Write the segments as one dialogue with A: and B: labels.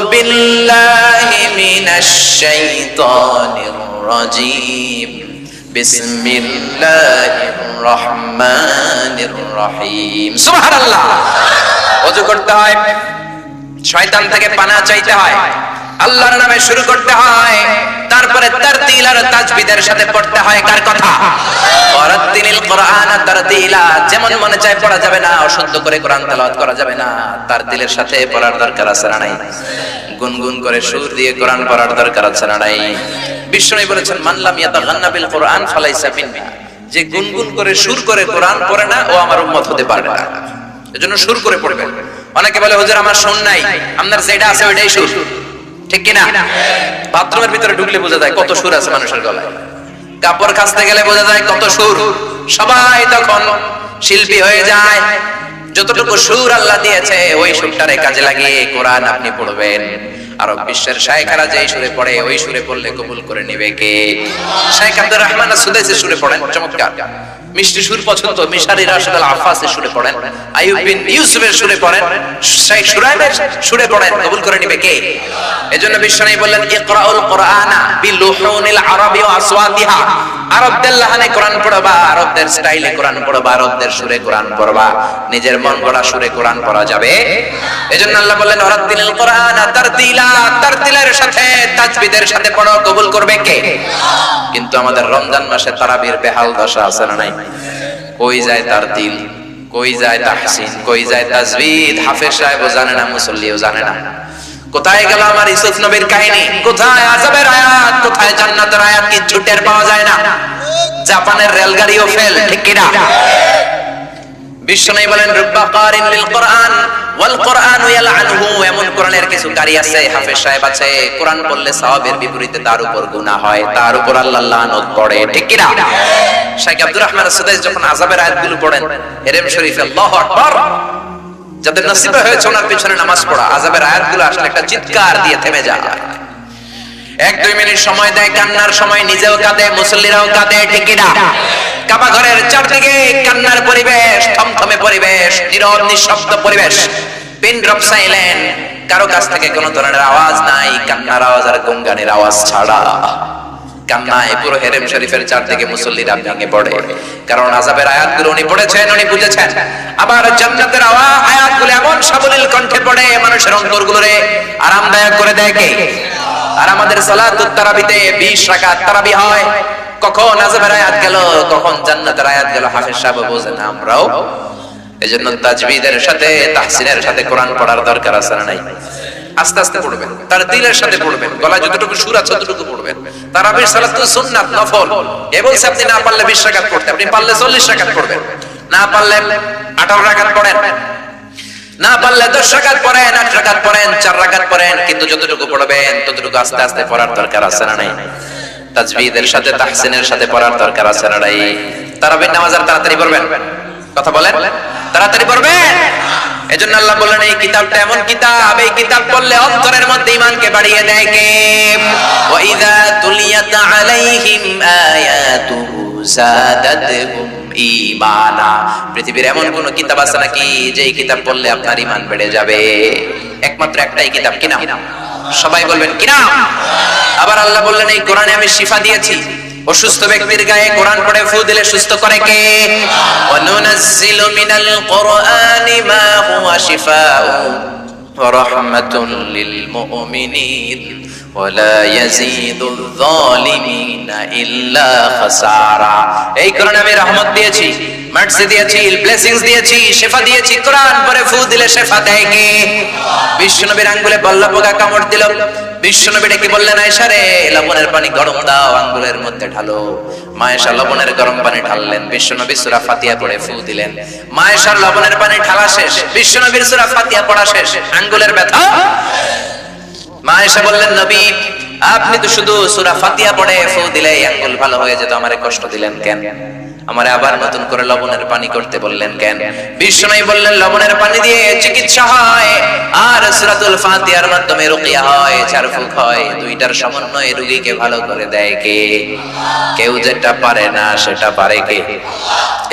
A: بالله من الشيطان الرجيم بسم الله الرحمن الرحيم سبحان الله ওযু করতে হয় শয়তান থেকে পানা চাইতে হয় আল্লাহর নামে শুরু করতে হয়। তারপরে তারতিল আর তাজবিদের সাথে পড়তে হয়। কার কথা? কোরআন তারতিলা। যেমন মনে চায় পড়া যাবে না অশুদ্ধ করে কোরআন তেলাওয়াত করা যাবে না। তারতিলের সাথে পড়ার দরকার আছে না নাই? গুনগুন করে সুর দিয়ে কোরআন পড়ার দরকার আছে না নাই? বলেছেন মানলাম ইয়াতাগান্না বিল কোরআন ফালাইসা যে গুনগুন করে সুর করে কোরআন পড়ে না, ও আমার উম্মত হতে পারবে না। এজন্য সুর করে পড়বেন। অনেকে বলে, হুজুর, আমার শুন নাই। আপনার যেটা আছে, ওইটাই সুর। ঠিক কিনা? বাথরুমের ভিতরে ঢুকলে বোঝা যায় কত সুর আছে মানুষের গলায়। কাপড় কাচতে গেলে বোঝা যায় কত সুর। সবাই তখন শিল্পী হয়ে যায়। যতটুকু সুর আল্লাহ দিয়েছে, ওই সুরটারে কাজে লাগিয়ে কোরআন আপনি পড়বেন। আরব বিশ্বের শায়খারা যেই সুরে পড়ে, ওই সুরে পড়লে কবুল করে নিবে কে? শাইখ আব্দুর রহমান সুদাইসে সুরে পড়েন, চমৎকার। মিষ্টি সুর পছন্দ, মিশারি রাশেদ আল আফাসে সুরে পড়েন আইয়ুব বিন ইউসুফের সুরে পড়েন শাইখ সুরাইবের সুরে পড়েন, কবুল করে নিবে কে? এজন্য বিশ্বনবী বললেন, ইকরাউল কোরআনা বিলুহুনিল আরাবি ওয়া আসওয়াতিহা। আরবদের লাহানে কোরআন পড়বা, আরবদের স্টাইলে কোরআন পড়বা, আরবদের সুরে কোরআন পড়বা, নিজের মন গড়া সুরে কোরআন পড়া যাবে। এজন্য আল্লাহ বললেন ওয়ারাত্তিলিল কোরআনা তারতিলা, তারতিলের সাথে, তাজবিদের সাথে পড়ো, কবুল করবে কে? কিন্তু আমাদের রমজান মাসে তারাবির বেহাল দশা আছে না নাই? কই যায় তার দিল কই যায় তাহসিন? কই যায় তাজবিদ? হাফেজ সাহেবও জানে না, মুসল্লিও জানে না। কোথায় গেল আমার ইসুফ নবীর কাহিনী? কোথায় আজাবের আয়াত? কোথায় জান্নাতের আয়াত? কি ছুটের পাওয়া যায় না। জাপানের রেলগাড়িও ফেল ঠিক কিনা? বিশ্বনবী বলেন, রুব্বা কারিন লিল কোরআন, ওয়াল কোরআন ইয়ালআনহু। এমন কোরআনের কিছু কারি আছে, হাফেজ সাহেব আছে। কোরআন পড়লে সওয়াবের বিপরীতে তার উপর গুনাহ হয়, তার উপর আল্লাহ লানত পড়ে, ঠিক কি না শেখ আব্দুর রহমান সুদাইস যখন আযাবের আয়াতগুলো পড়েন, এরম শরীফে আল্লাহু আকবার যাদের নসিবে হয়েছে ওনার পিছনে নামাজ পড়া, আযাবের আয়াতগুলো আসলে একটা চিৎকার দিয়ে থেমে যায়। এক, দুই মিনিট সময় দেয়, কান্নার সময় নিজেও কাঁদে, মুসল্লিরাও কাঁদে, ঠিক না কাবা ঘরের চারদিকে কান্নার পরিবেশ, থমথমে পরিবেশ, নীরব, নিঃশব্দ পরিবেশ। পিন ড্রপ সাইলেন্ট, কারও কাছ থেকে কোনো ধরনের আওয়াজ নাই, কান্নার আওয়াজ আর গঙ্গানের আওয়াজ ছাড়া। কান্নায় পুরো হেরেম শরীফের চারদিকে মুসল্লিরা ভেঙে পড়ে। কারণ আজাবের আয়াতগুলো উনি পড়েছেন, উনি বুঝেছেন। আবার আওয়াজ আয়াতগুলো এমন সাবলীল কণ্ঠে পড়ে, মানুষের আরামদায়ক করে দেয় কে? আর আমাদের 20 রাকাত তারাবি হয়। কখন আযাবের আয়াত গেল, কখন জান্নাতের আয়াত গেল, হাফেজ সাহেব আমরাও তাজবিদের সাথে, তাহসিনের সাথে কোরআন পড়ার দরকার আছে না নাই? আস্তে আস্তে পড়বেন। তার দিলের সাথে পড়বেন। গলায় যতটুকু সুর আছে ততটুকু পড়বেন। তারাবির সালাত তো সুন্নাত নফল। এ বলছে আপনি না পারলে 20 রাকাত পড়তে। আপনি পারলে 40 রাকাত পড়বেন। না পারলে 18 রাকাত পড়েন। না পারলে দশ রাকাত পড়েন, আট রাকাত পড়েন, চার রাকাত পড়েন। কিন্তু যতটুকু পড়বেন, ততটুকু আস্তে আস্তে পড়ার দরকার আছে না নাই? তাজবিদের সাথে, তাহসিনের সাথে পড়ার দরকার আছে না নাই? তারাবির নামাজ আর তাড়াতাড়ি পড়বেন? কথা বলেন? তাড়াতাড়ি পড়বেন? এজন্য আল্লাহ বললেন এই কিতাবটা এমন কিতাব, এই কিতাব পড়লে অন্তরের মধ্যে ঈমানকে বাড়িয়ে দেয় কে? ওয়া ইযা তুলিয়াত আলাইহিম আয়াতুহু জাদাতহুম ঈমানা। পৃথিবীর এমন কোন কিতাব আছে নাকি যে এই কিতাব পড়লে আপনার ঈমান বেড়ে যাবে? একমাত্র একটাই কিতাব, কি নাম? সবাই বলবেন, কি নাম? আবার আল্লাহ বললেন, এই কোরআনে আমি শিফা দিয়েছি। অসুস্থ ব্যক্তির গায়ে কোরআন পড়ে ফু দিলে সুস্থ করে কে ওয়ানুনাজ্জিলু মিনাল কোরআনি মা হুয়া শিফাউ ورحمة للمؤمنين ولا يزيد الظالمين إلا خسارا এই কোরআনে আমি রহমত দিয়েছি মার্সি দিয়েছি ব্লেসিংস দিয়েছি শেফা দিয়েছি কোরআন পরে ফু দিলে শেফা দেয় কে বিশ্বনবীর আঙ্গুলে বল্লা পোকা কামড় দিল মায়েশা লবণের পানি বিশ্বনবীর পড়া শেষ, আঙ্গুলের ব্যথা। মায়েশা বললেন, নবী, আপনি তো শুধু সূরা ফাতিহা পড়ে ফু দিলে আঙ্গুল ভালো হয়ে যেত, আমারে কষ্ট দিলেন কেন? আমারে আবার নতুন করে লবণের পানি করতে বললেন কেন? বিষ্ণুই বললেন, লবণের পানি দিয়ে চিকিৎসা হয়, আর সূরাতুল ফাতিহার মাধ্যমে রুকিয়া হয় ঝাড়ফুঁক হয়, দুইটার সমন্বয়ে রোগীকে ভালো করে দেয় কে? কেউ যেটা পারে না, সেটা পারে কে?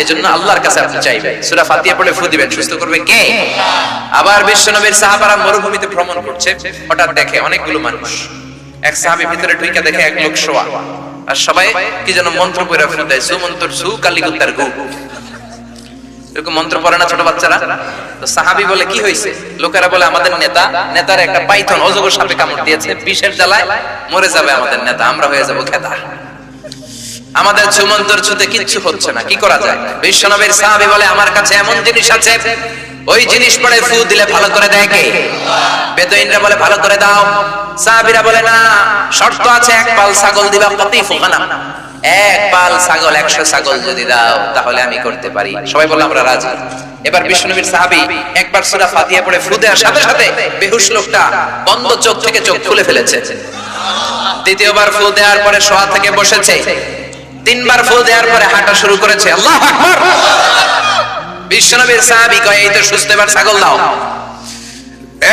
A: এজন্য আল্লাহর কাছে আপনি চাইবেন, সূরা ফাতিহা পড়ে ফু দিবেন, সুস্থ করবে কে? আবার বিশ্বনবীর সাহাবারা মরুভূমিতে ভ্রমণ করছে, হঠাৎ দেখে অনেকগুলো মানুষ, এক সাহাবী ভিতরে ঢুকে দেখে এক লোক শোয়া। আর সবাই কি যেন মন্ত্র পড়ে ফেলে দেয় সুমন্ত্র সু কালিগুত্তার গু। এরকম মন্ত্র পড়ে না ছোট বাচ্চারা? তো সাহাবি বলে, কি হয়েছে লোকেরা বলে, আমাদের নেতা, নেতার একটা পাইথন অজগর সাপে কামড় দিয়েছে, বিষের জ্বালায় মরে যাবে আমাদের নেতা, আমরা হয়ে যাব খেতা। আমাদের চুমন্তর ছুতে কিচ্ছু হচ্ছে না, কি করা যায়? বিশ্বনবীর সাহাবি বলে, আমার কাছে এমন জিনিস আছে ওই জিনিস পরে ফু দিলে ভালো করে দেয় কে? বেদইনরা বলে, ভালো করে দাও। সাহাবিরা বলে, না, শর্ত আছে, এক পাল ছাগল দিবা কতই ফুকানা এক পাল ছাগল, একশো ছাগল যদি দাও, তাহলে আমি করতে পারি। সবাই বলে আমরা রাজি। এবার বিষ্ণুনবীর সাহাবি একবার সূরা ফাতিহা পড়ে ফু দেওয়ার সাথে সাথে বেহুশ লোকটা বন্ধ চোখ থেকে চোখ খুলে ফেলেছে। দ্বিতীয়বার ফু দেওয়ার পরে শোয়া থেকে বসেছে। তিনবার ফু দেওয়ার পরে হাঁটা শুরু করেছে। আল্লাহ আকবার! বিশ্বনবীর সাহাবী কয়, এই তো সুস্থ, এবার ছাগল দাও।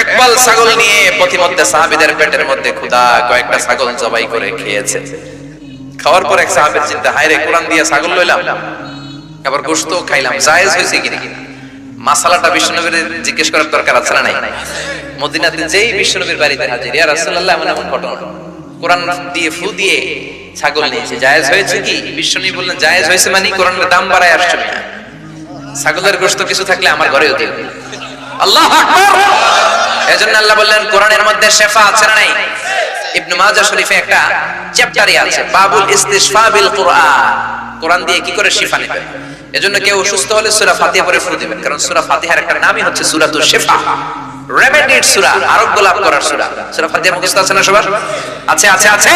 A: একপাল ছাগল নিয়ে পথিমধ্যে সাহাবীদের পেটের মধ্যে ক্ষুধা, কয়েকটা ছাগল জবাই করে খেয়েছে। খাওয়ার পর এক সাহাবের চিন্তা, হায় রে, কোরআন দিয়ে ছাগল লইলাম। আবার গোশত খাইলাম, জায়েজ হয়েছে কি নাকি মাসালাটা বিশ্বনবীর জিজ্ঞেস করার দরকার আছে না নাই? মদিনাতে যেই বিশ্বনবীর বাড়িতে হাজির, ইয়া রাসূলুল্লাহ, এমন এমন ঘটনা। কোরআন দিয়ে ফু দিয়ে ছাগল নিয়েছে। জায়েজ হয়েছে কি? বিশ্বনবী বললেন, জায়েজ হয়েছে মানে কোরআনের দাম বাড়ায় আসছে না? ছাগলের গোশত কিছু থাকলে আমার ঘরেও দিও। আল্লাহ এজন্য আল্লাহ বললেন, কোরআনের মধ্যে শেফা আছে না নাই? ইবনে মাজাহ শরীফে একটা চ্যাপ্টারই আছে, বাবুল ইস্তিশফা বিল কোরআন। কোরআন দিয়ে কি করে শিফা নেবেন? এজন্য কেউ অসুস্থ হলে সূরা ফাতিহা পড়ে ফু দিবেন, কারণ সূরা ফাতিহার একটা নামই হচ্ছে সূরাতুল শিফা। রেমেডিড সূরা, আরোগ্য লাভ করার সূরা। সূরা ফাতিহা মুখস্থ আছে না সবার? আছে আছে আছে।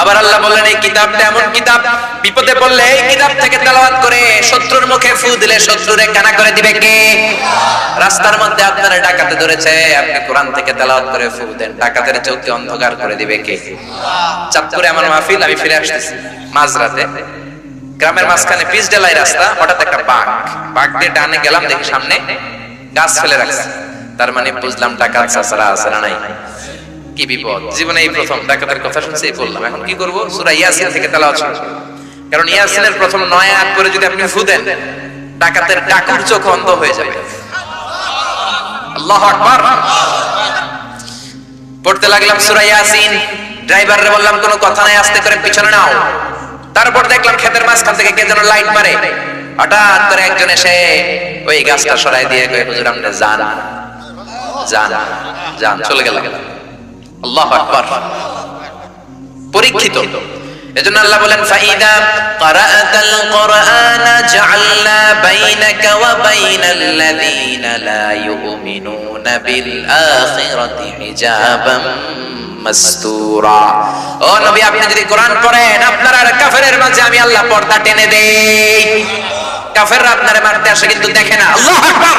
A: আবার আল্লাহ বললেন, এই কিতাবটা এমন কিতাব, বিপদে পড়লে এই কিতাব থেকে তেলাওয়াত করে শত্রুর মুখে ফু দিলে শত্রুরে কানা করে দিবে কে? রাস্তার মধ্যে আপনারা ডাকাতে ধরেছে, আপনি কোরআন থেকে তেলাওয়াত করে ফু দেন, ডাকাতের চোখকে অন্ধকার করে দিবে কে? চাঁদপুরে আমার মাহফিল, আমি ফিরে আসতেছি মাঝরাতে। গ্রামের মাঝখানে পিচ ডেলাই রাস্তা, হঠাৎ একটা বাঘ বাঘ দিয়ে ডানে গেলাম দেখি সামনে গাছ ফেলে রাখছে। তার মানে বুঝলাম ডাকাত চাষারা আছে না নাই। কি বিপদ? জীবনে এই প্রথম ডাকাতের কথা শুনছি, বললাম, এখন কি করব? সূরা ইয়াসিন থেকে শুরু করব। কারণ ইয়াসিনের প্রথম নয় আয়াত করে যদি আপনি ফু দেন, ডাকাতের ডাকুর চোখ অন্ধ হয়ে যাবে। আকবার। পড়তে লাগলাম সূরা ইয়াসিন। ড্রাইভাররে বললাম, কোনো কথা নাই, আস্তে করে পিছনে নাও। তারপর দেখলাম ক্ষেতের মাঝখান থেকে কে যেন লাইট মারে। হঠাৎ করে একজন এসে ওই গাছটা সরাই দিয়ে হুজুর আপনি যান। যান যান, চলে গেল আল্লাহ আকবার। পরীক্ষিত। এজন্য আল্লাহ বলেন, ফাইদা বাইনাকা ওয়া বাইনাল লাযীনা লা ইউমিনুনা বিল আখিরাতি হিজাবাম মাসতুরা ও নবী, আপনি যদি কোরআন পড়েন, আপনার আর কাফেরের মাঝে আমি আল্লাহ পর্দা টেনে দেই। কাফেররা আপনারে মারতে আসে, কিন্তু দেখে না। আল্লাহু আকবার!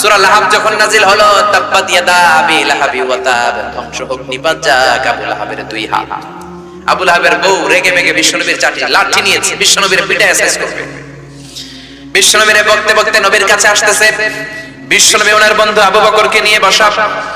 A: সূরা লাহাব যখন নাজিল হলো তাব্বাত ইয়াদা আবি লাহাবি ওয়া তাব। ধ্বংস হোক, নিপাত যাক, আবু লাহাবের দুই হাত। আবু লাহাবের বউ রেগে মেগে বিশ্বনবীর চাটি, লাঠি নিয়েছে, বিশ্বনবীর পিঠে এসএস করবে। বিশ্বনবীর বকতে বকতে নবীর কাছে আসতেছে। বিশ্বনবী ওনার বন্ধু আবু বকরকে নিয়ে বসা।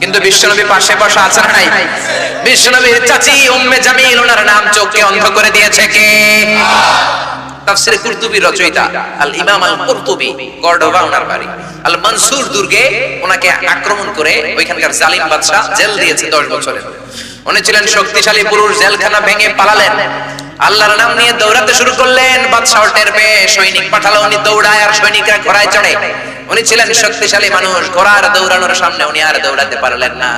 A: কিন্তু বিশ্বনবী পাশে বসা আছে না নাই? বিশ্বনবীর চাচি উম্মে জামিল, ওনার নাম চোখকে অন্ধ করে দিয়েছে কে? তাফসিরে কুরতুবী রচয়িতা, আল ইমাম আল কুরতুবী কর্ডোবা ওনার বাড়ি। আল মনসুর দুর্গে ওনাকে আক্রমণ করে ওইখানকার জালিম বাদশা জেল দিয়েছে 10 বছরের উনি ছিলেন শক্তিশালী পুরুষ, জেলখানা ভেঙে পালালেন। আল্লাহর নাম নিয়ে দৌড়াতে শুরু করলেন, বাদশাহ টের পেয়ে সৈনিক পাঠালো, উনি দৌড়ায় আর সৈনিকরা ঘোড়ায় চড়ে। উনি ছিলেন শক্তিশালী মানুষ, ঘোড়ার দৌড়ানোর সামনে উনি আর দৌড়াতে পারলেন না।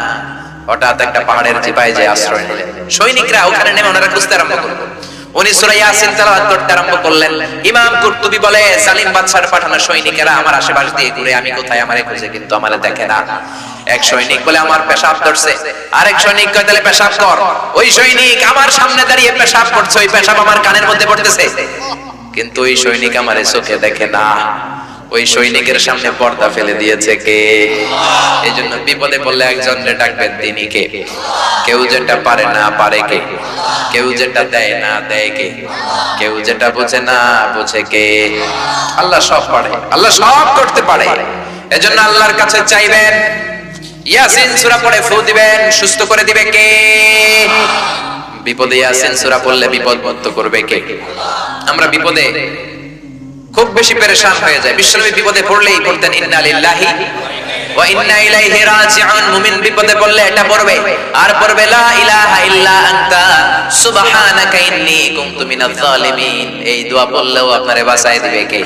A: হঠাৎ একটা পাহাড়ের চিপায় যে আশ্রয় নিলেন। সৈনিকরা ওখানে নেমে ওনারা খুঁজতে আরম্ভ করল। উনি সূরা ইয়াসিন তেলাওয়াত করতে আরম্ভ করলেন। ইমাম কুরতুবী বলে, সালিম বাদশার পাঠানো সৈনিকেরা আমার আশেপাশ দিয়ে ঘুরে, আমি কোথায় আমারে খুঁজে কিন্তু আমারে দেখে না। এক সৈনিক বলে, আমার পেশাব করছে আরেক সৈনিক কয়, তাহলে পেশাব কর। ওই সৈনিক আমার সামনে দাঁড়িয়ে পেশাব করছে, ওই পেশাব আমার কানের মধ্যে পড়তেছে। কিন্তু ওই সৈনিক আমারে চোখে দেখে না। ওই সৈনিকের সামনে পর্দা ফেলে দিয়েছে কে? এই জন্য বিপদে পড়লে একজন ডাকবেন তিনি কে? কেউ যেটা পারে না পারে কে? কেউ যেটা দেয় না দেয় কে? কেউ যেটা বোঝে না বোঝে কে? আল্লাহ সব পারে। আল্লাহ সব করতে পারে। এজন্য আল্লাহর কাছে চাইবেন, ইয়াসিন সূরা পড়ে ফু দিবেন, সুস্থ করে দিবে কে? বিপদে ইয়াসিন সূরা পড়লে বিপদ মুক্ত করবে কে? আমরা বিপদে খুব বেশি পেরেশান হয়ে যায়। বিশ্বনবী বিপদে পড়লেই করতেন ইন্না লিল্লাহি ওয়া ইন্না ইলাইহি রাজিউন। মুমিন বিপদে পড়লে এটা পড়বে। আর পড়বে, লা ইলাহা ইল্লা আনতা, সুবহানাকা ইন্নী কুনতু মিনাজ জালিমিন এই দোয়া পড়লেও আপনারে বাঁচায় দিবে কে?